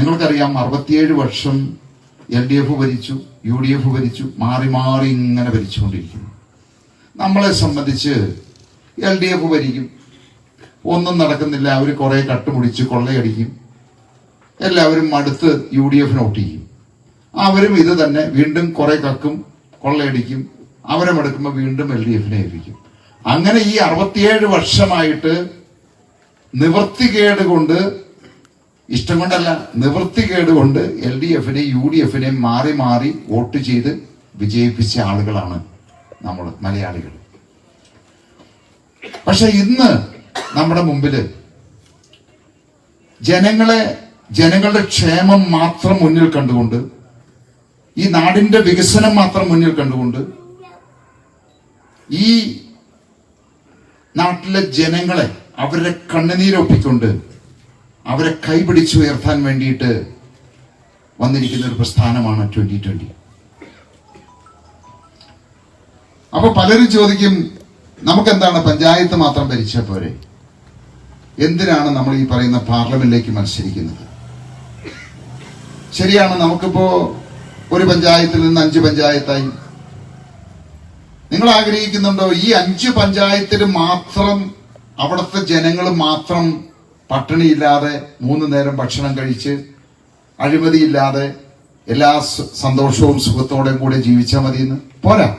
നിങ്ങൾക്കറിയാം അറുപത്തിയേഴ് വർഷം എൽ ഡി എഫ് ഭരിച്ചു യു ഡി എഫ് ഭരിച്ചു മാറി മാറി ഇങ്ങനെ ഭരിച്ചുകൊണ്ടിരിക്കുന്നു. നമ്മളെ സംബന്ധിച്ച് എൽ ഡി എഫ് ഭരിക്കും. ഒന്നും നടക്കുന്നില്ല അവർ കുറെ കട്ടുമുടിച്ച് കൊള്ളയടിക്കും. എല്ലാവരും അടുത്ത് യു ഡി എഫിന് വോട്ട് ചെയ്യും അവരും ഇത് തന്നെ വീണ്ടും കുറെ കക്കും കൊള്ളയടിക്കും. അവരെ മടുക്കുമ്പോൾ വീണ്ടും എൽ ഡി എഫിനെ ഏൽപ്പിക്കും. അങ്ങനെ ഈ അറുപത്തിയേഴ് വർഷമായിട്ട് നിവർത്തികേട് കൊണ്ട് ഇഷ്ടം കൊണ്ടല്ല നിവൃത്തികേട് കൊണ്ട് എൽ ഡി എഫിനെ യു ഡി എഫിനെ മാറി മാറി വോട്ട് ചെയ്ത് വിജയിപ്പിച്ച ആളുകളാണ് നമ്മൾ മലയാളികൾ പക്ഷെ ഇന്ന് നമ്മുടെ മുമ്പിൽ ജനങ്ങളെ ജനങ്ങളുടെ ക്ഷേമം മാത്രം മുന്നിൽ കണ്ടുകൊണ്ട് ഈ നാടിന്റെ വികസനം മാത്രം മുന്നിൽ കണ്ടുകൊണ്ട് ഈ നാട്ടിലെ ജനങ്ങളെ അവരുടെ കണ്ണുനീരൊപ്പിക്കൊണ്ട് അവരെ കൈപിടിച്ച് ഉയർത്താൻ വേണ്ടിയിട്ട് വന്നിരിക്കുന്ന ഒരു പ്രസ്ഥാനമാണ് ട്വന്റി ട്വന്റി. അപ്പൊ പലരും ചോദിക്കും നമുക്കെന്താണ് പഞ്ചായത്ത് മാത്രം ഭരിച്ചാൽ പോരെ? എന്തിനാണ് നമ്മൾ ഈ പറയുന്ന പാർലമെന്റിലേക്ക് മത്സരിക്കുന്നത്? ശരിയാണ് നമുക്കിപ്പോ ഒരു പഞ്ചായത്തിൽ നിന്ന് അഞ്ച് പഞ്ചായത്തായി. നിങ്ങൾ ആഗ്രഹിക്കുന്നുണ്ടോ ഈ അഞ്ച് പഞ്ചായത്തിൽ മാത്രം അവിടുത്തെ ജനങ്ങൾ മാത്രം പട്ടിണിയില്ലാതെ മൂന്ന് നേരം ഭക്ഷണം കഴിച്ച് അഴിമതിയില്ലാതെ എല്ലാ സന്തോഷവും സുഖത്തോടെയും കൂടെ ജീവിച്ചാൽ മതിയെന്ന്. പോരാ.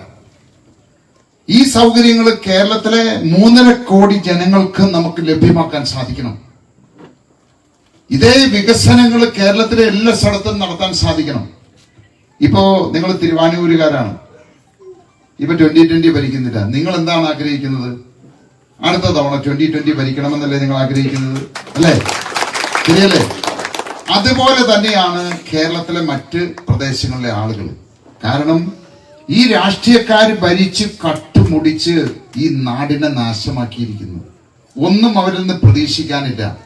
ഈ സൗകര്യങ്ങൾ കേരളത്തിലെ മൂന്നര കോടി ജനങ്ങൾക്ക് നമുക്ക് ലഭ്യമാക്കാൻ സാധിക്കണം. ഇതേ വികസനങ്ങൾ കേരളത്തിലെ എല്ലാ സ്ഥലത്തും നടത്താൻ സാധിക്കണം. ഇപ്പോ നിങ്ങൾ തിരുവാനൂരുകാരാണ്. ഇപ്പൊ ട്വന്റി ട്വന്റി ഭരിക്കുന്നില്ല. നിങ്ങൾ എന്താണ് ആഗ്രഹിക്കുന്നത്? അടുത്ത തവണ ട്വന്റി ട്വന്റി ഭരിക്കണമെന്നല്ലേ നിങ്ങൾ ആഗ്രഹിക്കുന്നത്? അല്ലേ? ശരിയല്ലേ? അതുപോലെ തന്നെയാണ് കേരളത്തിലെ മറ്റ് പ്രദേശങ്ങളിലെ ആളുകൾ. കാരണം ഈ രാഷ്ട്രീയക്കാർ ഭരിച്ച് കട്ടുമുടിച്ച് ഈ നാടിനെ നാശമാക്കിയിരിക്കുന്നു. ഒന്നും അവരിൽ നിന്ന് പ്രതീക്ഷിക്കാനില്ല.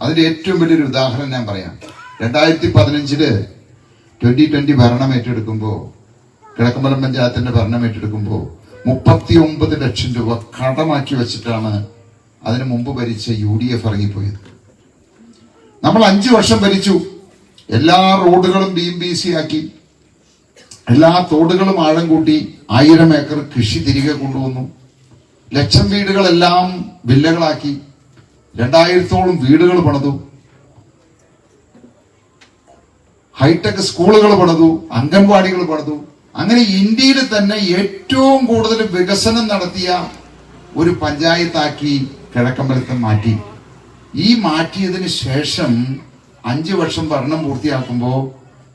അതിന്റെ ഏറ്റവും വലിയൊരു ഉദാഹരണം ഞാൻ പറയാം. രണ്ടായിരത്തി പതിനഞ്ചിൽ ട്വന്റി ട്വന്റി ഭരണം ഏറ്റെടുക്കുമ്പോൾ കിഴക്കമ്പലം പഞ്ചായത്തിന്റെ ഭരണം ഏറ്റെടുക്കുമ്പോൾ മുപ്പത്തി ഒമ്പത് ലക്ഷം രൂപ കടമാക്കി വെച്ചിട്ടാണ് അതിനു മുമ്പ് ഭരിച്ച യു ഡി എഫ് ഇറങ്ങിപ്പോയത്. നമ്മൾ അഞ്ചു വർഷം ഭരിച്ചു. എല്ലാ റോഡുകളും ബി എം ബി സി ആക്കി. എല്ലാ തോടുകളും ആഴം കൂട്ടി ആയിരം ഏക്കർ കൃഷി തിരികെ കൊണ്ടുവന്നു. ലക്ഷം വീടുകളെല്ലാം വില്ലകളാക്കി. രണ്ടായിരത്തോളം വീടുകൾ പണിതു. ഹൈടെക് സ്കൂളുകൾ പണിതു. അംഗൻവാടികൾ പണിതു. അങ്ങനെ ഇന്ത്യയിൽ തന്നെ ഏറ്റവും കൂടുതൽ വികസനം നടത്തിയ ഒരു പഞ്ചായത്താക്കി കിഴക്കമ്പലത്തെ മാറ്റി. ഈ മാറ്റിയതിന് ശേഷം അഞ്ച് വർഷം ഭരണം പൂർത്തിയാക്കുമ്പോൾ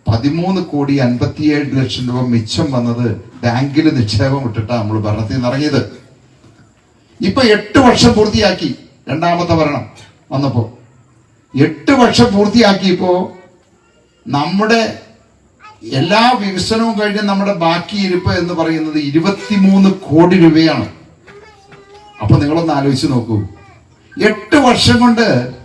പതിമൂന്ന് കോടി അൻപത്തിയേഴ് ലക്ഷം രൂപ മിച്ചം വന്നത് ബാങ്കിൽ നിക്ഷേപം ഇട്ടിട്ടാണ് നമ്മൾ ഭരണത്തിൽ നിന്ന് ഇറങ്ങിയത്. ഇപ്പൊ എട്ട് വർഷം പൂർത്തിയാക്കി രണ്ടാമത്തെ ഭരണം വന്നപ്പോ. എട്ട് വർഷം പൂർത്തിയാക്കിയപ്പോ നമ്മുടെ എല്ലാ വികസനവും കഴിഞ്ഞ് നമ്മുടെ ബാക്കി ഇരിപ്പ് എന്ന് പറയുന്നത് ഇരുപത്തിമൂന്ന് കോടി രൂപയാണ്. അപ്പൊ നിങ്ങളൊന്ന് ആലോചിച്ച് നോക്കൂ. എട്ട് വർഷം കൊണ്ട്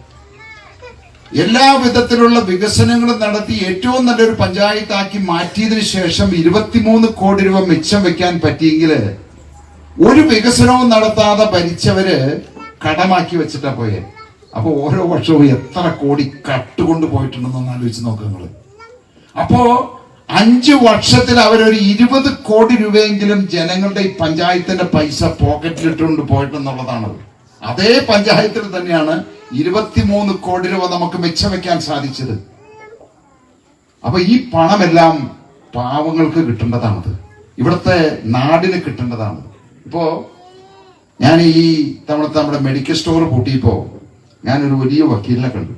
എല്ലാ വിധത്തിലുള്ള വികസനങ്ങളും നടത്തി ഏറ്റവും നല്ലൊരു പഞ്ചായത്താക്കി മാറ്റിയതിനു ശേഷം ഇരുപത്തിമൂന്ന് കോടി രൂപ മിച്ചം വെക്കാൻ പറ്റിയെങ്കിൽ ഒരു വികസനവും നടത്താതെ ഭരിച്ചവര് കടമാക്കി വെച്ചിട്ടാ പോയെ. അപ്പൊ ഓരോ വർഷവും എത്ര കോടി കട്ടുകൊണ്ട് പോയിട്ടുണ്ടെന്നൊന്ന് ആലോചിച്ച് നോക്കുക നിങ്ങൾ അപ്പോ അഞ്ചു വർഷത്തിൽ അവരൊരു ഇരുപത് കോടി രൂപയെങ്കിലും ജനങ്ങളുടെ ഈ പഞ്ചായത്തിന്റെ പൈസ പോക്കറ്റിലിട്ടുകൊണ്ട് പോയിട്ടെന്നുള്ളതാണ് അതേ പഞ്ചായത്തിൽ തന്നെയാണ് ഇരുപത്തിമൂന്ന് കോടി രൂപ നമുക്ക് മെച്ചം വെക്കാൻ സാധിച്ചത്. അപ്പൊ ഈ പണമെല്ലാം പാവങ്ങൾക്ക് കിട്ടേണ്ടതാണത്. ഇവിടുത്തെ നാടിന് കിട്ടേണ്ടതാണ് ഇപ്പോ ഞാൻ ഈ തവണത്തെ നമ്മുടെ മെഡിക്കൽ സ്റ്റോർ പൂട്ടിയപ്പോ ഞാനൊരു വലിയ വക്കീലിനെ കണ്ടു.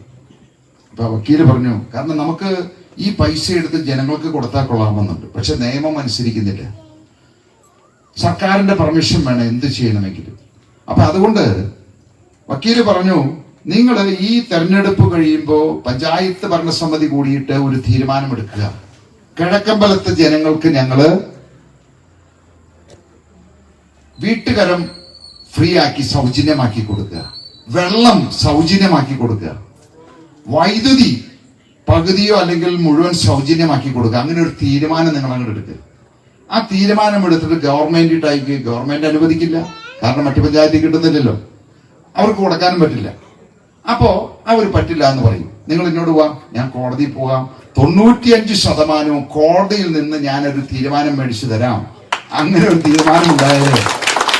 അപ്പൊ വക്കീൽ പറഞ്ഞു കാരണം നമുക്ക് ഈ പൈസ എടുത്ത് ജനങ്ങൾക്ക് കൊടുത്താൽ കൊള്ളാമെന്നുണ്ട്. പക്ഷെ നിയമം അനുസരിക്കുന്നില്ല. സർക്കാരിന്റെ പെർമിഷൻ വേണം എന്ത് ചെയ്യണമെങ്കിൽ അപ്പൊ അതുകൊണ്ട് വക്കീൽ പറഞ്ഞു നിങ്ങൾ ഈ തെരഞ്ഞെടുപ്പ് കഴിയുമ്പോൾ പഞ്ചായത്ത് ഭരണസമിതി കൂടിയിട്ട് ഒരു തീരുമാനമെടുക്കുക. കിഴക്കമ്പലത്തെ ജനങ്ങൾക്ക് ഞങ്ങൾ വീട്ടുകരം ഫ്രീ ആക്കി സൗജന്യമാക്കി കൊടുക്കുക. വെള്ളം സൗജന്യമാക്കി കൊടുക്കുക. വൈദ്യുതി പകുതിയോ അല്ലെങ്കിൽ മുഴുവൻ സൗജന്യമാക്കി കൊടുക്കുക. അങ്ങനെ ഒരു തീരുമാനം നിങ്ങൾ അങ്ങോട്ട് എടുക്കുക ആ തീരുമാനം എടുത്തിട്ട് ഗവൺമെന്റ് അയക്കുക ഗവൺമെന്റ് അനുവദിക്കില്ല. കാരണം മറ്റു പഞ്ചായത്തിൽ കിട്ടുന്നില്ലല്ലോ. അവർക്ക് കൊടുക്കാനും പറ്റില്ല. അപ്പോ അവർ പറ്റില്ല എന്ന് പറയും. നിങ്ങൾ എന്നോട് പോവാം. ഞാൻ കോടതിയിൽ പോവാം. തൊണ്ണൂറ്റിയഞ്ച് ശതമാനവും കോടതിയിൽ നിന്ന് ഞാനൊരു തീരുമാനം മേടിച്ചു തരാം. അങ്ങനെ ഒരു തീരുമാനം ഉണ്ടായാലേ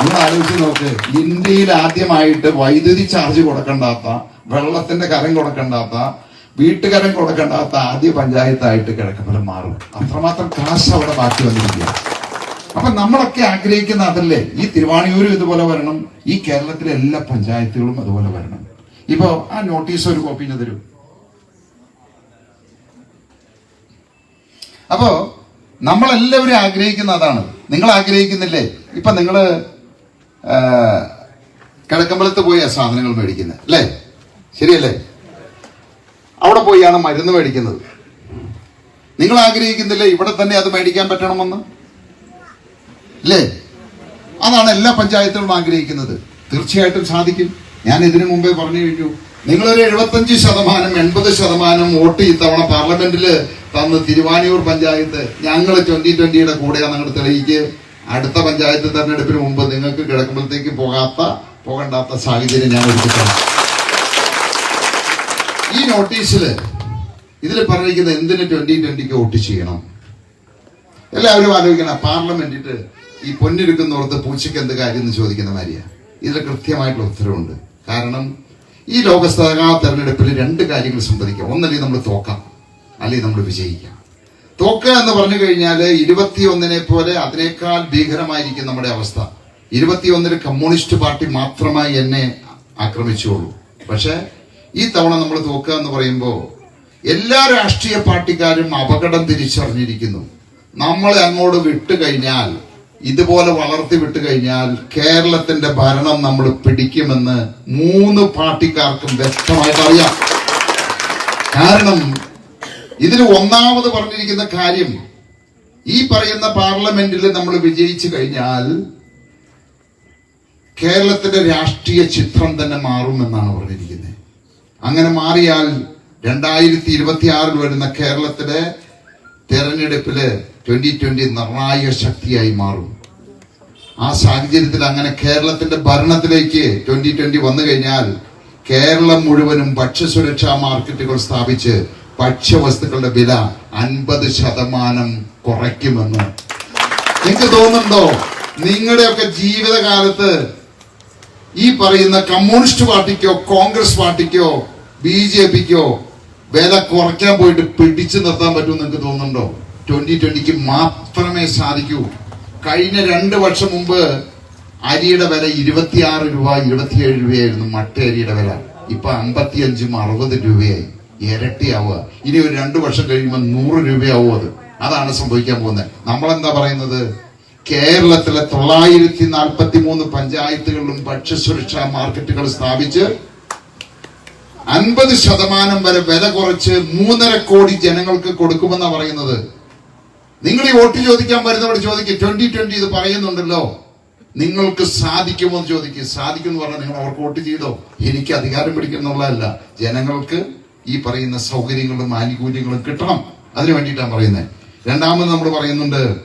നിങ്ങൾ ആലോചിച്ച് നോക്ക്. ഇന്ത്യയിൽ ആദ്യമായിട്ട് വൈദ്യുതി ചാർജ് കൊടുക്കണ്ടാത്ത വെള്ളത്തിന്റെ കരം കൊടുക്കണ്ടാത്ത വീട്ടുകരം കൊടുക്കേണ്ടാത്ത ആദ്യ പഞ്ചായത്തായിട്ട് കിഴക്കമ്പലം മാറും. അത്രമാത്രം കാശ് അവിടെ ബാക്കി വന്നിരിക്കുക. അപ്പൊ നമ്മളൊക്കെ ആഗ്രഹിക്കുന്ന അതല്ലേ? ഈ തിരുവാണിയൂരും ഇതുപോലെ വരണം. ഈ കേരളത്തിലെ എല്ലാ പഞ്ചായത്തുകളും അതുപോലെ വരണം. ഇപ്പൊ ആ നോട്ടീസ് ഒരു കോപ്പിന് തരൂ. അപ്പോ നമ്മളെല്ലാവരും ആഗ്രഹിക്കുന്ന അതാണ്. നിങ്ങൾ ആഗ്രഹിക്കുന്നില്ലേ? ഇപ്പൊ നിങ്ങൾ കിഴക്കമ്പലത്ത് പോയ സാധനങ്ങൾ മേടിക്കുന്നത് അല്ലേ? ശരിയല്ലേ? അവിടെ പോയാണ് മരുന്ന് മേടിക്കുന്നത്. നിങ്ങൾ ആഗ്രഹിക്കുന്നില്ലേ ഇവിടെ തന്നെ അത് മേടിക്കാൻ പറ്റണമെന്ന്? അല്ലേ അതാണ് എല്ലാ പഞ്ചായത്തുകളും ആഗ്രഹിക്കുന്നത്. തീർച്ചയായിട്ടും സാധിക്കും. ഞാൻ ഇതിനു മുമ്പേ പറഞ്ഞു കഴിഞ്ഞു. നിങ്ങളൊരു എഴുപത്തഞ്ച് ശതമാനം എൺപത് ശതമാനം വോട്ട് ഇത്തവണ പാർലമെന്റിൽ തന്ന് തിരുവാനിയൂർ പഞ്ചായത്ത് ഞങ്ങൾ ട്വന്റി ട്വന്റിയുടെ കൂടെയാണ് നിങ്ങൾ തെളിയിക്കുക അടുത്ത പഞ്ചായത്ത് തെരഞ്ഞെടുപ്പിന് മുമ്പ് നിങ്ങൾക്ക് കിടക്കുമ്പോഴത്തേക്ക് പോകാത്ത പോകണ്ടാത്ത സാഹചര്യം ഞാൻ ഈ നോട്ടീസിൽ ഇതിൽ പറഞ്ഞിരിക്കുന്ന എന്തിന് ട്വന്റി ട്വന്റിക്ക് വോട്ട് ചെയ്യണം? എല്ലാവരും ആലോചിക്കണം പാർലമെന്റിട്ട് ഈ പൊന്നിരിക്കുന്നോടത്ത് പൂച്ചയ്ക്ക് എന്ത് കാര്യം എന്ന് ചോദിക്കുന്ന മാതിരിയാ. ഇതിൽ കൃത്യമായിട്ടുള്ള ഉത്തരവുണ്ട്. കാരണം ഈ ലോകസഭാ തെരഞ്ഞെടുപ്പിൽ രണ്ട് കാര്യങ്ങൾ സംഭവിക്കാം. ഒന്നല്ലെങ്കിൽ നമ്മൾ തോക്കാം അല്ലെങ്കിൽ നമ്മൾ വിജയിക്കാം. തോക്കുക എന്ന് പറഞ്ഞു കഴിഞ്ഞാൽ ഇരുപത്തിയൊന്നിനെ പോലെ അതിനേക്കാൾ ഭീകരമായിരിക്കും നമ്മുടെ അവസ്ഥ. ഇരുപത്തിയൊന്നിന് കമ്മ്യൂണിസ്റ്റ് പാർട്ടി മാത്രമായി എന്നെ ആക്രമിച്ചുള്ളൂ. പക്ഷെ ഈ തവണ നമ്മൾ തോക്കുക എന്ന് പറയുമ്പോൾ എല്ലാ രാഷ്ട്രീയ പാർട്ടിക്കാരും അപകടം തിരിച്ചറിഞ്ഞിരിക്കുന്നു. നമ്മൾ അങ്ങോട്ട് വിട്ടു കഴിഞ്ഞാൽ ഇതുപോലെ വളർത്തി വിട്ടു കഴിഞ്ഞാൽ കേരളത്തിന്റെ ഭരണം നമ്മൾ പിടിക്കുമെന്ന് മൂന്ന് പാർട്ടിക്കാർക്കും വ്യക്തമായിട്ട് അറിയാം. കാരണം ഇതിൽ ഒന്നാമത് പറഞ്ഞിരിക്കുന്ന കാര്യം ഈ പറയുന്ന പാർലമെന്റിൽ നമ്മൾ വിജയിച്ചു കഴിഞ്ഞാൽ കേരളത്തിന്റെ രാഷ്ട്രീയ ചിത്രം തന്നെ മാറുമെന്നാണ് പറഞ്ഞിരിക്കുന്നത്. അങ്ങനെ മാറിയാൽ രണ്ടായിരത്തി ഇരുപത്തി ആറിൽ വരുന്ന കേരളത്തിലെ തെരഞ്ഞെടുപ്പിൽ ട്വന്റി ട്വന്റി നിർണായക ശക്തിയായി മാറും. ആ സാഹചര്യത്തിൽ അങ്ങനെ കേരളത്തിന്റെ ഭരണത്തിലേക്ക് ട്വന്റി ട്വന്റി വന്നു കഴിഞ്ഞാൽ കേരളം മുഴുവനും ഭക്ഷ്യസുരക്ഷാ മാർക്കറ്റുകൾ സ്ഥാപിച്ച് ഭക്ഷ്യവസ്തുക്കളുടെ വില അൻപത് ശതമാനം കുറയ്ക്കുമെന്ന്. നിങ്ങൾക്ക് തോന്നുന്നുണ്ടോ? നിങ്ങളുടെയൊക്കെ ജീവിതകാലത്ത് ഈ പറയുന്ന കമ്മ്യൂണിസ്റ്റ് പാർട്ടിക്കോ കോൺഗ്രസ് പാർട്ടിക്കോ ബി ജെ പിക്കോ? വില കുറയ്ക്കാൻ പോയിട്ട് പിടിച്ചു നിർത്താൻ പറ്റും നിങ്ങൾക്ക് തോന്നുന്നുണ്ടോ? ട്വന്റി ട്വന്റിക്ക് മാത്രമേ സാധിക്കൂ. കഴിഞ്ഞ രണ്ട് വർഷം മുമ്പ് അരിയുടെ വില ഇരുപത്തിയാറ് രൂപ ഇരുപത്തിയേഴ് രൂപയായിരുന്നു മട്ട അരിയുടെ വില. ഇപ്പൊ അമ്പത്തിയഞ്ചും അറുപത് രൂപയായി. ഇരട്ടിയാവുക. ഇനി ഒരു രണ്ട് വർഷം കഴിയുമ്പോൾ നൂറ് രൂപയാവും അത്. അതാണ് സംഭവിക്കാൻ പോകുന്നത്. നമ്മളെന്താ പറയുന്നത്? കേരളത്തിലെ തൊള്ളായിരത്തി നാൽപ്പത്തി മൂന്ന് പഞ്ചായത്തുകളിലും ഭക്ഷ്യസുരക്ഷാ മാർക്കറ്റുകൾ സ്ഥാപിച്ച് അൻപത് ശതമാനം വരെ വില കുറച്ച് മൂന്നര കോടി ജനങ്ങൾക്ക് കൊടുക്കുമെന്നാ പറയുന്നത്. നിങ്ങൾ ഈ വോട്ട് ചോദിക്കാൻ വരുന്നവർ ചോദിക്കും ട്വന്റി ട്വന്റി ഇത് പറയുന്നുണ്ടല്ലോ. നിങ്ങൾക്ക് സാധിക്കുമോ എന്ന് ചോദിക്കും. സാധിക്കും എന്ന് പറഞ്ഞാൽ നിങ്ങൾ അവർക്ക് വോട്ട് ചെയ്തോ? എനിക്ക് അധികാരം പിടിക്കുന്നുള്ളതല്ല. ജനങ്ങൾക്ക് ഈ പറയുന്ന സൗകര്യങ്ങളും ആനുകൂല്യങ്ങളും കിട്ടണം. അതിനു വേണ്ടിയിട്ടാണ് പറയുന്നത്. രണ്ടാമത് നമ്മൾ പറയുന്നുണ്ട്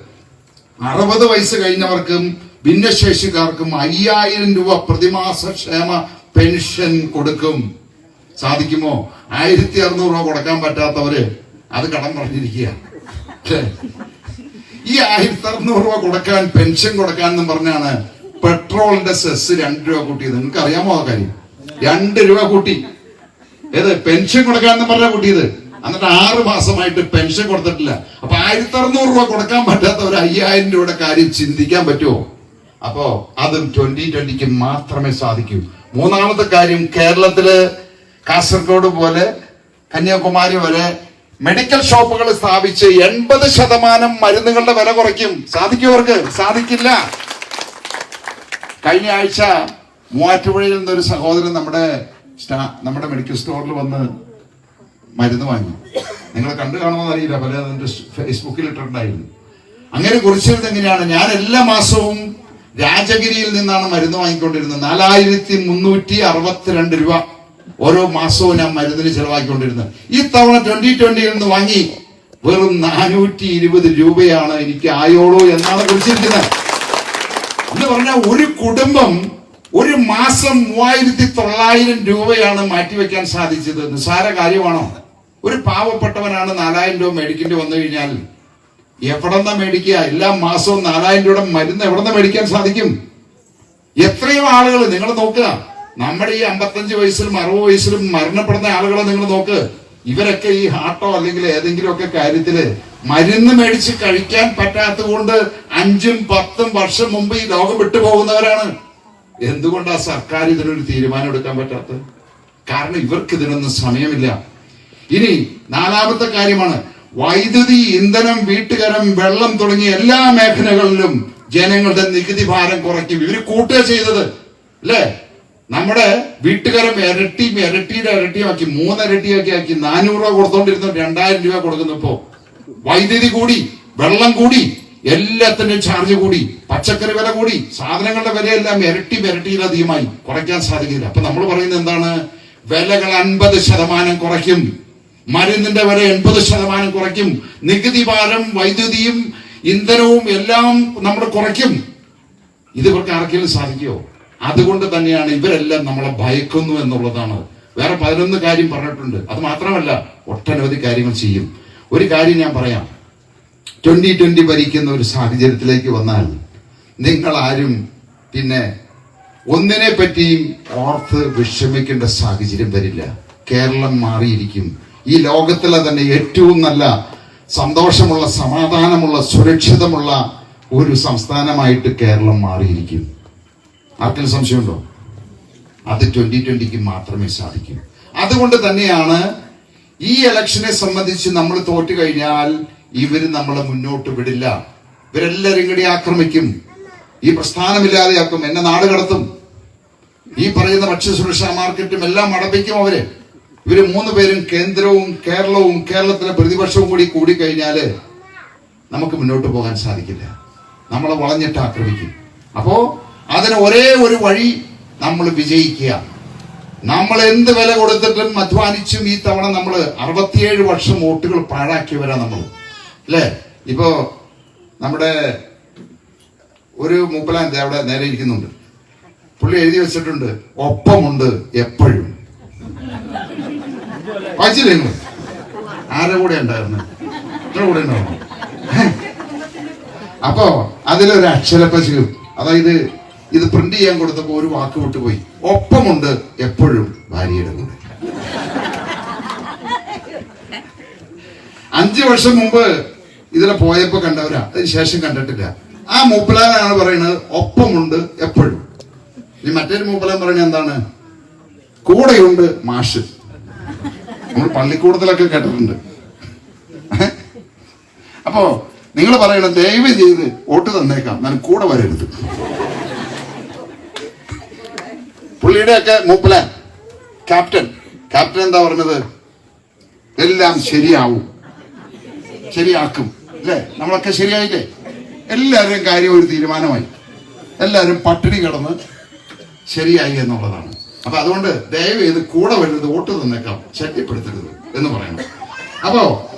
അറുപത് വയസ്സ് കഴിഞ്ഞവർക്കും ഭിന്നശേഷിക്കാർക്കും അയ്യായിരം രൂപ പ്രതിമാസ ക്ഷേമ പെൻഷൻ കൊടുക്കും. സാധിക്കുമോ? ആയിരത്തി അറുന്നൂറ് രൂപ കൊടുക്കാൻ പറ്റാത്തവര് അത് കടം പറഞ്ഞിരിക്കുക ഈ ആയിരത്തി അറുന്നൂറ് രൂപ കൊടുക്കാൻ പെൻഷൻ കൊടുക്കാൻ എന്ന് പറഞ്ഞാണ് പെട്രോളിന്റെ സെസ് രണ്ട് രൂപ കൂട്ടിയത്. നിങ്ങൾക്ക് അറിയാമോ ആ കാര്യം? രണ്ട് രൂപ കൂട്ടി. ഏത്? പെൻഷൻ കൊടുക്കാൻ എന്ന് പറഞ്ഞ കൂട്ടിയത്. എന്നിട്ട് ആറ് മാസമായിട്ട് പെൻഷൻ കൊടുത്തിട്ടില്ല. അപ്പൊ ആയിരത്തി അറുന്നൂറ് രൂപ കൊടുക്കാൻ പറ്റാത്ത ഒരു അയ്യായിരം രൂപയുടെ കാര്യം ചിന്തിക്കാൻ പറ്റുമോ? അപ്പോ അതും ട്വന്റി ട്വന്റിക്ക് മാത്രമേ സാധിക്കൂ. മൂന്നാമത്തെ കാര്യം കേരളത്തിൽ കാസർഗോഡ് പോലെ കന്യാകുമാരി വരെ മെഡിക്കൽ ഷോപ്പുകൾ സ്ഥാപിച്ച് എൺപത് ശതമാനം മരുന്നുകളുടെ വില കുറയ്ക്കും. സാധിക്കുമവർക്ക് സാധിക്കില്ല. കഴിഞ്ഞ ആഴ്ച മൂവാറ്റുപുഴയിൽ നിന്നൊരു സഹോദരൻ നമ്മുടെ നമ്മുടെ മെഡിക്കൽ സ്റ്റോറിൽ വന്ന് മരുന്ന് വാങ്ങി. നിങ്ങൾ കണ്ടു കാണുമെന്ന് അറിയില്ല. പല അതിന്റെ ഫേസ്ബുക്കിൽ ഇട്ടിട്ടുണ്ടായിരുന്നു. അങ്ങനെ കുറിച്ചിരുന്നത് എങ്ങനെയാണ്? ഞാൻ എല്ലാ മാസവും രാജഗിരിയിൽ നിന്നാണ് മരുന്ന് വാങ്ങിക്കൊണ്ടിരുന്നത്. നാലായിരത്തി മുന്നൂറ്റി അറുപത്തിരണ്ട് രൂപ. ഓരോ മാസവും ഞാൻ മരുന്നിന് ചെലവാക്കിക്കൊണ്ടിരുന്നത് ഈ തവണ ട്വന്റി ട്വന്റിയിൽ നിന്ന് വാങ്ങി വെറും നാനൂറ്റി ഇരുപത് രൂപയാണ് എനിക്ക് ആയോളൂ എന്നാണ് കുറിച്ചിരിക്കുന്നത്. എന്ന് പറഞ്ഞാൽ ഒരു കുടുംബം ഒരു മാസം മൂവായിരത്തി തൊള്ളായിരം രൂപയാണ് മാറ്റിവെക്കാൻ സാധിച്ചത്. നിസ്സാര കാര്യമാണോ? ഒരു പാവപ്പെട്ടവനാണ് നാലായിരം രൂപ മേടിക്കേണ്ടി വന്നു കഴിഞ്ഞാൽ എവിടെന്ന മേടിക്കുക? എല്ലാ മാസവും നാലായിരം രൂപയുടെ മരുന്ന് എവിടെന്ന മേടിക്കാൻ സാധിക്കും? എത്രയോ ആളുകൾ നിങ്ങൾ നോക്കുക. നമ്മുടെ ഈ അമ്പത്തഞ്ച് വയസ്സിലും അറുപത് വയസ്സിലും മരണപ്പെടുന്ന ആളുകളെ നിങ്ങൾ നോക്ക്. ഇവരൊക്കെ ഈ ഹാർട്ടോ അല്ലെങ്കിൽ ഏതെങ്കിലും ഒക്കെ കാര്യത്തിൽ മരുന്ന് മേടിച്ച് കഴിക്കാൻ പറ്റാത്തത് കൊണ്ട് അഞ്ചും പത്തും വർഷം മുമ്പ് ഈ ലോകം വിട്ടുപോകുന്നവരാണ്. എന്തുകൊണ്ടാ സർക്കാർ ഇതിനൊരു തീരുമാനം എടുക്കാൻ പറ്റാത്തത്? കാരണം ഇവർക്ക് ഇതിനൊന്നും സമയമില്ല. ഇനി നാലാമത്തെ കാര്യമാണ്. വൈദ്യുതി ഇന്ധനം വീട്ടുകരം വെള്ളം തുടങ്ങിയ എല്ലാ മേഖലകളിലും ജനങ്ങളുടെ നികുതി ഭാരം കുറയ്ക്കും ഇവർ കൂട്ടുക ചെയ്തത്. അല്ലേ? നമ്മുടെ വീട്ടുകാരം ഇരട്ടി ഇരട്ടിയുടെ ഇരട്ടിയാക്കി മൂന്നിരട്ടിയൊക്കെ ആക്കി നാനൂറ് രൂപ കൊടുത്തോണ്ടിരുന്ന രണ്ടായിരം രൂപ കൊടുക്കുന്നപ്പോ വൈദ്യുതി കൂടി വെള്ളം കൂടി എല്ലാത്തിന്റെയും ചാർജ് കൂടി പച്ചക്കറി വില കൂടി സാധനങ്ങളുടെ വിലയെല്ലാം ഇരട്ടി ഇരട്ടിയിലധികമായി കുറയ്ക്കാൻ സാധിക്കില്ല. അപ്പൊ നമ്മൾ പറയുന്നത് എന്താണ്? വിലകൾ അൻപത് ശതമാനം കുറയ്ക്കും. മരുന്നിന്റെ വില എൺപത് ശതമാനം കുറയ്ക്കും. നികുതി ഭാരം വൈദ്യുതിയും ഇന്ധനവും എല്ലാം നമ്മൾ കുറയ്ക്കും. ഇത് ഇവർക്ക് ആർക്കെങ്കിലും സാധിക്കുമോ അതുകൊണ്ട് തന്നെയാണ് ഇവരെല്ലാം നമ്മളെ ഭയക്കുന്നു എന്നുള്ളതാണ്. വേറെ പതിനൊന്ന് കാര്യം പറഞ്ഞിട്ടുണ്ട്. അത് മാത്രമല്ല ഒട്ടനവധി കാര്യങ്ങൾ ചെയ്യും. ഒരു കാര്യം ഞാൻ പറയാം. ട്വന്റി ട്വന്റി ഭരിക്കുന്ന ഒരു സാഹചര്യത്തിലേക്ക് വന്നാൽ നിങ്ങൾ ആരും പിന്നെ ഒന്നിനെ പറ്റിയും ഓർത്ത് വിഷമിക്കേണ്ട സാഹചര്യം വരില്ല. കേരളം മാറിയിരിക്കും. ഈ ലോകത്തിലെ തന്നെ ഏറ്റവും നല്ല സന്തോഷമുള്ള സമാധാനമുള്ള സുരക്ഷിതമുള്ള ഒരു സംസ്ഥാനമായിട്ട് കേരളം മാറിയിരിക്കും. ആർക്കെങ്കിലും സംശയമുണ്ടോ? അത് ട്വന്റി ട്വന്റിക്ക് മാത്രമേ സാധിക്കൂ. അതുകൊണ്ട് തന്നെയാണ് ഈ ഇലക്ഷനെ സംബന്ധിച്ച് നമ്മൾ തോറ്റു കഴിഞ്ഞാൽ ഇവർ നമ്മളെ മുന്നോട്ട് വിടില്ല. ഇവരെല്ലാരും കൂടി ആക്രമിക്കും. ഈ പ്രസ്ഥാനമില്ലാതെയാക്കും. എന്നെ നാട് കടത്തും. ഈ പറയുന്ന ഭക്ഷ്യസുരക്ഷാ മാർക്കറ്റും എല്ലാം അടപ്പിക്കും അവർ. ഇവർ മൂന്ന് പേരും കേന്ദ്രവും കേരളവും കേരളത്തിലെ പ്രതിപക്ഷവും കൂടി കൂടിക്കഴിഞ്ഞാൽ നമുക്ക് മുന്നോട്ട് പോകാൻ സാധിക്കില്ല. നമ്മളെ വളഞ്ഞിട്ട് ആക്രമിക്കും. അപ്പോ അതിന് ഒരേ ഒരു വഴി നമ്മൾ വിജയിക്കുക. നമ്മൾ എന്ത് വില കൊടുത്തിട്ടും അധ്വാനിച്ചും ഈ തവണ നമ്മൾ അറുപത്തിയേഴ് വർഷം വോട്ടുകൾ പാഴാക്കിയവരാ നമ്മൾ. അല്ലേ? ഇപ്പോ നമ്മുടെ ഒരു മൂപ്പലാൻ ദേ അവിടെ നേരെ ഇരിക്കുന്നുണ്ട്. പുള്ളി എഴുതി വെച്ചിട്ടുണ്ട് ഒപ്പമുണ്ട് എപ്പോഴും. വായിച്ചില്ലേ ആരുടെ കൂടെ ഉണ്ടായിരുന്നു? എത്ര കൂടെ ഉണ്ടായിരുന്നു? അപ്പോ അതിലൊരു അക്ഷരപ്പശു അതായത് ഇത് പ്രിന്റ് ചെയ്യാൻ കൊടുത്തപ്പോ ഒരു വാക്ക് വിട്ടുപോയി. ഒപ്പമുണ്ട് എപ്പോഴും ഭാര്യയുടെ കൂടെ. അഞ്ചു വർഷം മുമ്പ് ഇതിലെ പോയപ്പോ കണ്ടവരാ. അതിന് ശേഷം കണ്ടിട്ടില്ല. ആ മൂപ്പലാനാണ് പറയുന്നത് ഒപ്പമുണ്ട് എപ്പോഴും. ഇനി മറ്റൊരു മൂപ്പലാൻ പറയുന്നത് എന്താണ്? കൂടെയുണ്ട് മാഷ്. നമ്മൾ പള്ളിക്കൂടത്തിലൊക്കെ കേട്ടിട്ടുണ്ട്. അപ്പോ നിങ്ങൾ പറയണം ദയവ് ചെയ്ത് വോട്ട് തന്നേക്കാം. ഞാൻ കൂടെ വരരുത്. പുള്ളിയുടെ ഒക്കെ മൂപ്പലാൻ ക്യാപ്റ്റൻ. ക്യാപ്റ്റൻ എന്താ പറഞ്ഞത്? എല്ലാം ശരിയാവും. ശരിയാക്കും. അല്ലേ? നമ്മളൊക്കെ ശരിയായില്ലേ? എല്ലാവരും കാര്യം ഒരു തീരുമാനമായി. എല്ലാവരും പട്ടിണി കിടന്ന് ശരിയായി എന്നുള്ളതാണ്. അപ്പൊ അതുകൊണ്ട് ദയവ് ചെയ്ത് കൂടെ വരുന്നത് വോട്ട് തന്നേക്കാം. ശല്യപ്പെടുത്തരുത് എന്ന് പറയണം. അപ്പോ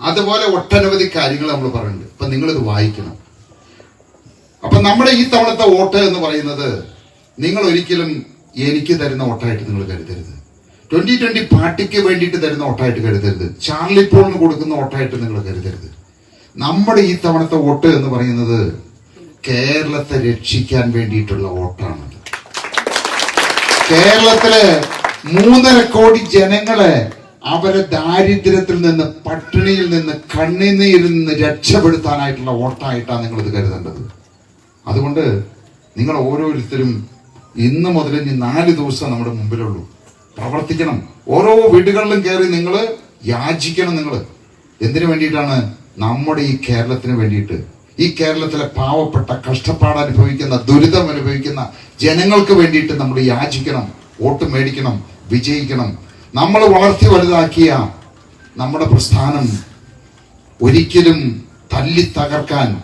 അതുപോലെ ഒട്ടനവധി കാര്യങ്ങൾ നമ്മൾ പറയുന്നുണ്ട്. അപ്പൊ നിങ്ങളിത് വായിക്കണം. അപ്പൊ നമ്മുടെ ഈ തവണത്തെ വോട്ട് എന്ന് പറയുന്നത് നിങ്ങൾ ഒരിക്കലും എനിക്ക് തരുന്ന വോട്ടായിട്ട് നിങ്ങൾ കരുതരുത്. ട്വന്റി ട്വന്റി പാർട്ടിക്ക് വേണ്ടിയിട്ട് തരുന്ന വോട്ടായിട്ട് കരുതരുത്. ചാർലി പോളിന് കൊടുക്കുന്ന വോട്ടായിട്ട് നിങ്ങൾ കരുതരുത്. നമ്മുടെ ഈ തവണത്തെ വോട്ട് എന്ന് പറയുന്നത് കേരളത്തെ രക്ഷിക്കാൻ വേണ്ടിയിട്ടുള്ള വോട്ടാണ് കേരളത്തിലെ മൂന്നര കോടി ജനങ്ങളെ അവരെ ദാരിദ്ര്യത്തിൽ നിന്ന് പട്ടിണിയിൽ നിന്ന് കണ്ണിനീരിൽ നിന്ന് രക്ഷപ്പെടുത്താനായിട്ടുള്ള വോട്ടായിട്ടാണ് നിങ്ങൾ ഇത് കരുതേണ്ടത്. അതുകൊണ്ട് നിങ്ങൾ ഓരോരുത്തരും ഇന്ന് മുതൽ ഇനി നാല് ദിവസം നമ്മുടെ മുമ്പിലുള്ളൂ. പ്രവർത്തിക്കണം. ഓരോ വീടുകളിലും കയറി നിങ്ങൾ യാചിക്കണം നിങ്ങൾ എന്തിനു വേണ്ടിയിട്ടാണ്? നമ്മുടെ ഈ കേരളത്തിന് വേണ്ടിയിട്ട്. ഈ കേരളത്തിലെ പാവപ്പെട്ട കഷ്ടപ്പാട് അനുഭവിക്കുന്ന ദുരിതം അനുഭവിക്കുന്ന ജനങ്ങൾക്ക് വേണ്ടിയിട്ട് നമ്മൾ യാചിക്കണം. വോട്ട് മേടിക്കണം. വിജയിക്കണം. നമ്മൾ വളർത്തി വലുതാക്കിയ നമ്മുടെ പ്രസ്ഥാനം ഒരിക്കലും തല്ലി തകർക്കാൻ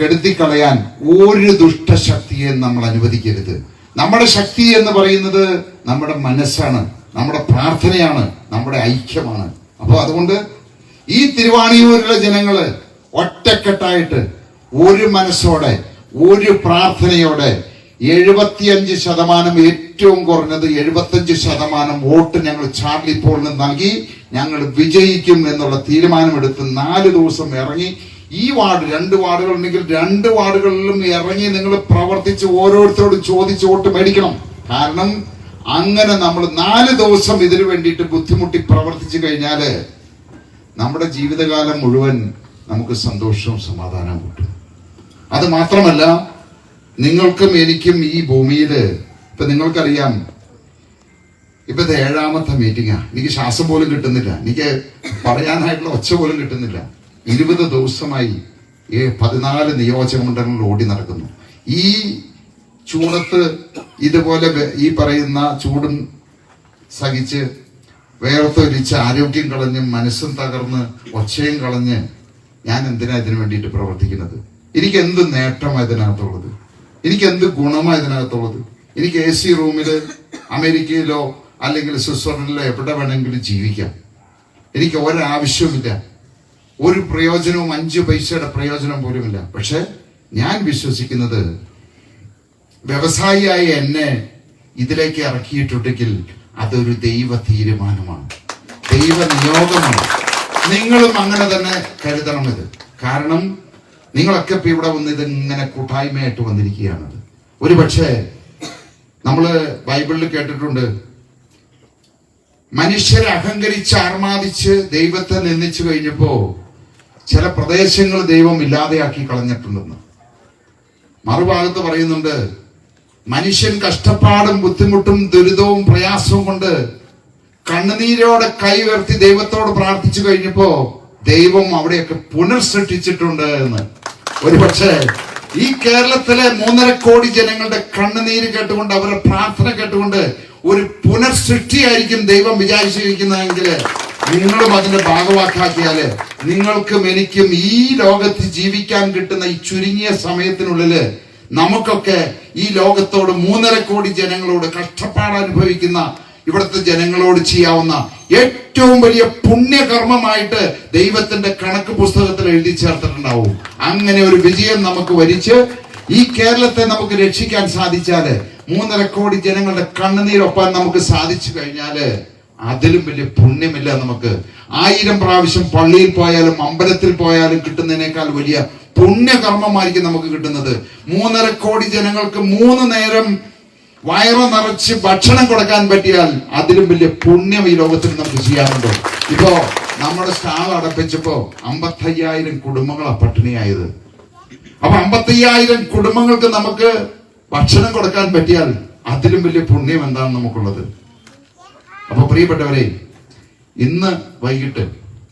കെടുത്തിക്കളയാൻ ഒരു ദുഷ്ടശക്തിയെ നമ്മൾ അനുവദിക്കരുത്. നമ്മുടെ ശക്തി എന്ന് പറയുന്നത് നമ്മുടെ മനസ്സാണ് നമ്മുടെ പ്രാർത്ഥനയാണ് നമ്മുടെ ഐക്യമാണ്. അപ്പോൾ അതുകൊണ്ട് ഈ തിരുവാണിയൂരിലെ ജനങ്ങൾ ഒറ്റക്കെട്ടായിട്ട് ഒരു മനസ്സോടെ ഒരു പ്രാർത്ഥനയോടെ എഴുപത്തിയഞ്ച് ശതമാനം ഏറ്റവും കുറഞ്ഞത് എഴുപത്തഞ്ച് ശതമാനം വോട്ട് ഞങ്ങൾ ചാർലി പോളിന് നൽകി ഞങ്ങൾ വിജയിക്കും എന്നുള്ള തീരുമാനമെടുത്ത് നാല് ദിവസം ഇറങ്ങി ഈ വാർഡ് രണ്ട് വാർഡുകൾ ഉണ്ടെങ്കിൽ രണ്ട് വാർഡുകളിലും ഇറങ്ങി നിങ്ങൾ പ്രവർത്തിച്ച് ഓരോരുത്തരോടും ചോദിച്ച് വോട്ട് മേടിക്കണം. കാരണം അങ്ങനെ നമ്മൾ നാല് ദിവസം ഇതിനു വേണ്ടിയിട്ട് ബുദ്ധിമുട്ടി പ്രവർത്തിച്ചു കഴിഞ്ഞാൽ നമ്മുടെ ജീവിതകാലം മുഴുവൻ നമുക്ക് സന്തോഷവും സമാധാനവും കിട്ടും. അത് മാത്രമല്ല നിങ്ങൾക്കും എനിക്കും ഈ ഭൂമിയിൽ ഇപ്പം നിങ്ങൾക്കറിയാം ഇപ്പം ഇത് ഏഴാമത്തെ മീറ്റിങ്ങാണ് എനിക്ക് ശ്വാസം പോലും കിട്ടുന്നില്ല. എനിക്ക് പറയാനായിട്ടുള്ള ഒച്ച പോലും കിട്ടുന്നില്ല. ഇരുപത് ദിവസമായി ഈ പതിനാല് നിയോജക മണ്ഡലങ്ങളിൽ ഓടി നടക്കുന്നു. ഈ ചൂടത്ത് ഇതുപോലെ ഈ പറയുന്ന ചൂടും സഹിച്ച് വേർത്തൊരിച്ച് ആരോഗ്യം കളഞ്ഞ് മനസ്സും തകർന്ന് ഒച്ചയും കളഞ്ഞ് ഞാൻ എന്തിനാ ഇതിനു വേണ്ടിയിട്ട് പ്രവർത്തിക്കുന്നത്? എനിക്ക് എന്ത് നേട്ടമാണ് ഇതിനകത്തുള്ളത്? എനിക്ക് എന്ത് ഗുണമാണ് ഇതിനകത്തുള്ളത്? എനിക്ക് എ സി റൂമിൽ അമേരിക്കയിലോ അല്ലെങ്കിൽ സ്വിറ്റ്സർലൻഡിലോ എവിടെ വേണമെങ്കിലും ജീവിക്കാം. എനിക്ക് ഒരാവശ്യവുമില്ല. ഒരു പ്രയോജനവും അഞ്ച് പൈസയുടെ പ്രയോജനം പോലുമില്ല. പക്ഷെ ഞാൻ വിശ്വസിക്കുന്നത് വ്യവസായിയായ എന്നെ ഇതിലേക്ക് ഇറക്കിയിട്ടുണ്ടെങ്കിൽ അതൊരു ദൈവ തീരുമാനമാണ്. ദൈവ നിയോഗമാണ്. നിങ്ങളും അങ്ങനെ തന്നെ കരുതണം ഇത് കാരണം നിങ്ങളൊക്കെ ഇപ്പൊ ഇവിടെ വന്ന് ഇത് ഇങ്ങനെ കൂട്ടായ്മയായിട്ട് വന്നിരിക്കുകയാണത് ഒരു പക്ഷേ നമ്മൾ ബൈബിളിൽ കേട്ടിട്ടുണ്ട് മനുഷ്യരെ അഹങ്കരിച്ച് ആർമാദിച്ച് ദൈവത്തെ നിന്ദിച്ചു കഴിഞ്ഞപ്പോ ചില പ്രദേശങ്ങൾ ദൈവം ഇല്ലാതെയാക്കി കളഞ്ഞിട്ടുണ്ടെന്ന്. മറുഭാഗത്ത് പറയുന്നുണ്ട് മനുഷ്യൻ കഷ്ടപ്പാടും ബുദ്ധിമുട്ടും ദുരിതവും പ്രയാസവും കൊണ്ട് കണ്ണുനീരോടെ കൈ ഉയർത്തി ദൈവത്തോട് പ്രാർത്ഥിച്ചു കഴിഞ്ഞപ്പോ ദൈവം അവിടെയൊക്കെ പുനർസൃഷ്ടിച്ചിട്ടുണ്ട് എന്ന്. ഒരുപക്ഷെ ഈ കേരളത്തിലെ മൂന്നര കോടി ജനങ്ങളുടെ കണ്ണുനീര് കേട്ടുകൊണ്ട് അവരുടെ പ്രാർത്ഥന കേട്ടുകൊണ്ട് ഒരു പുനർസൃഷ്ടിയായിരിക്കും ദൈവം വിചാരിച്ചിരിക്കുന്നതെങ്കിൽ നിങ്ങളും അതിന്റെ ഭാഗവാക്കാക്കിയാൽ നിങ്ങൾക്കും എനിക്കും ഈ ലോകത്ത് ജീവിക്കാൻ കിട്ടുന്ന ഈ ചുരുങ്ങിയ സമയത്തിനുള്ളിൽ നമുക്കൊക്കെ ഈ ലോകത്തോട് മൂന്നര കോടി ജനങ്ങളോട് കഷ്ടപ്പാട് അനുഭവിക്കുന്ന ഇവിടുത്തെ ജനങ്ങളോട് ചെയ്യാവുന്ന ഏറ്റവും വലിയ പുണ്യകർമ്മമായിട്ട് ദൈവത്തിന്റെ കണക്ക് പുസ്തകത്തിൽ എഴുതി ചേർത്തിട്ടുണ്ടാവും. അങ്ങനെ ഒരു വിജയം നമുക്ക് വരിച്ച് ഈ കേരളത്തെ നമുക്ക് രക്ഷിക്കാൻ സാധിച്ചാൽ മൂന്നര കോടി ജനങ്ങളുടെ കണ്ണുനീരൊപ്പാൻ നമുക്ക് സാധിച്ചു കഴിഞ്ഞാൽ അതിലും വലിയ പുണ്യമില്ല നമുക്ക്. ആയിരം പ്രാവശ്യം പള്ളിയിൽ പോയാലും അമ്പലത്തിൽ പോയാലും കിട്ടുന്നതിനേക്കാൾ വലിയ പുണ്യകർമ്മമായിരിക്കും നമുക്ക് കിട്ടുന്നത്. മൂന്നര കോടി ജനങ്ങൾക്ക് മൂന്ന് നേരം വയറ് നിറച്ച് ഭക്ഷണം കൊടുക്കാൻ പറ്റിയാൽ അതിലും വലിയ പുണ്യം ഈ ലോകത്തിൽ നമുക്ക് ചെയ്യാറുണ്ടോ ഇപ്പോ നമ്മുടെ സ്റ്റാൾ അടപ്പിച്ചപ്പോ അമ്പത്തയ്യായിരം കുടുംബങ്ങളാണ് പട്ടിണിയായത്. അപ്പൊ അമ്പത്തയ്യായിരം കുടുംബങ്ങൾക്ക് നമുക്ക് ഭക്ഷണം കൊടുക്കാൻ പറ്റിയാൽ അതിലും വലിയ പുണ്യം എന്താണ് നമുക്കുള്ളത്. അപ്പൊ പ്രിയപ്പെട്ടവരെ ഇന്ന് വൈകിട്ട്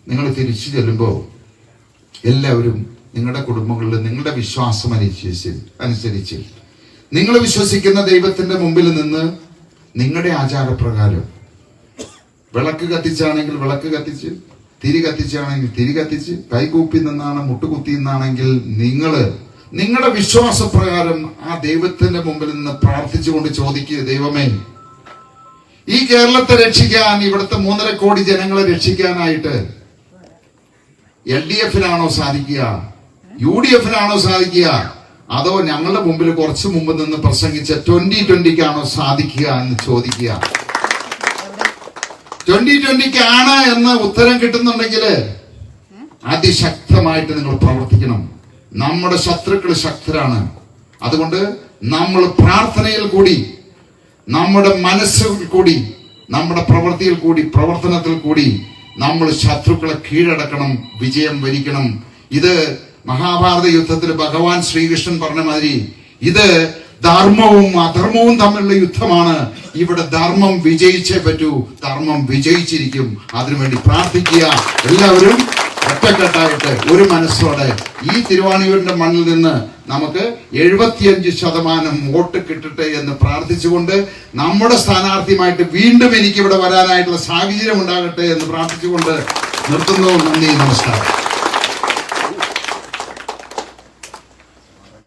നിങ്ങൾ തിരിച്ചു ചെല്ലുമ്പോൾ എല്ലാവരും നിങ്ങളുടെ കുടുംബങ്ങളിൽ നിങ്ങളുടെ വിശ്വാസം അനുസരിച്ച് അനുസരിച്ച്. നിങ്ങൾ വിശ്വസിക്കുന്ന ദൈവത്തിന്റെ മുമ്പിൽ നിന്ന് നിങ്ങളുടെ ആചാരപ്രകാരം വിളക്ക് കത്തിച്ചാണെങ്കിൽ വിളക്ക് കത്തിച്ച് തിരി കത്തിച്ചാണെങ്കിൽ തിരി കത്തിച്ച് കൈകൂപ്പി നിന്നാണ് മുട്ടുകുത്തി നിന്നാണെങ്കിൽ നിങ്ങൾ നിങ്ങളുടെ വിശ്വാസപ്രകാരം ആ ദൈവത്തിന്റെ മുമ്പിൽ നിന്ന് പ്രാർത്ഥിച്ചുകൊണ്ട് ചോദിക്കുക ദൈവമേ ഈ കേരളത്തെ രക്ഷിക്കാൻ ഇവിടുത്തെ മൂന്നര കോടി ജനങ്ങളെ രക്ഷിക്കാനായിട്ട് എൽ ഡി എഫിനാണോ സാധിക്കുക? യു ഡി എഫിനാണോ സാധിക്കുക? അതോ ഞങ്ങളുടെ മുമ്പിൽ കുറച്ച് മുമ്പ് നിന്ന് പ്രസംഗിച്ച ട്വന്റി ട്വന്റിക്കാണോ സാധിക്കുക എന്ന് ചോദിക്കുക? ട്വന്റി ട്വന്റിക്കാണ് എന്ന് ഉത്തരം കിട്ടുന്നുണ്ടെങ്കിൽ അതിശക്തമായിട്ട് നിങ്ങൾ പ്രവർത്തിക്കണം. നമ്മുടെ ശത്രുക്കൾ ശക്തരാണ്. അതുകൊണ്ട് നമ്മൾ പ്രാർത്ഥനയിൽ കൂടി നമ്മുടെ മനസ്സിൽ കൂടി നമ്മുടെ പ്രവൃത്തിയിൽ കൂടി പ്രവർത്തനത്തിൽ കൂടി നമ്മൾ ശത്രുക്കളെ കീഴടക്കണം വിജയം വരിക്കണം. ഇത് മഹാഭാരത യുദ്ധത്തിൽ ഭഗവാൻ ശ്രീകൃഷ്ണൻ പറഞ്ഞ മാതിരി ഇത് ധർമ്മവും അധർമ്മവും തമ്മിലുള്ള യുദ്ധമാണ്. ഇവിടെ ധർമ്മം വിജയിച്ചേ പറ്റൂ ധർമ്മം വിജയിച്ചിരിക്കും. അതിനുവേണ്ടി പ്രാർത്ഥിക്കുക. എല്ലാവരും ഒറ്റക്കെട്ടായിട്ട് ഒരു മനസ്സോടെ ഈ തിരുവാണിയൂരിന്റെ മണ്ണിൽ നിന്ന് നമുക്ക് എഴുപത്തിയഞ്ച് ശതമാനം വോട്ട് കിട്ടട്ടെ എന്ന് പ്രാർത്ഥിച്ചുകൊണ്ട് നമ്മുടെ സ്ഥാനാർത്ഥിയുമായിട്ട് വീണ്ടും എനിക്ക് ഇവിടെ വരാനായിട്ടുള്ള സാഹചര്യം ഉണ്ടാകട്ടെ എന്ന് പ്രാർത്ഥിച്ചുകൊണ്ട് നിർത്തുന്നു. നന്ദി നമസ്കാരം.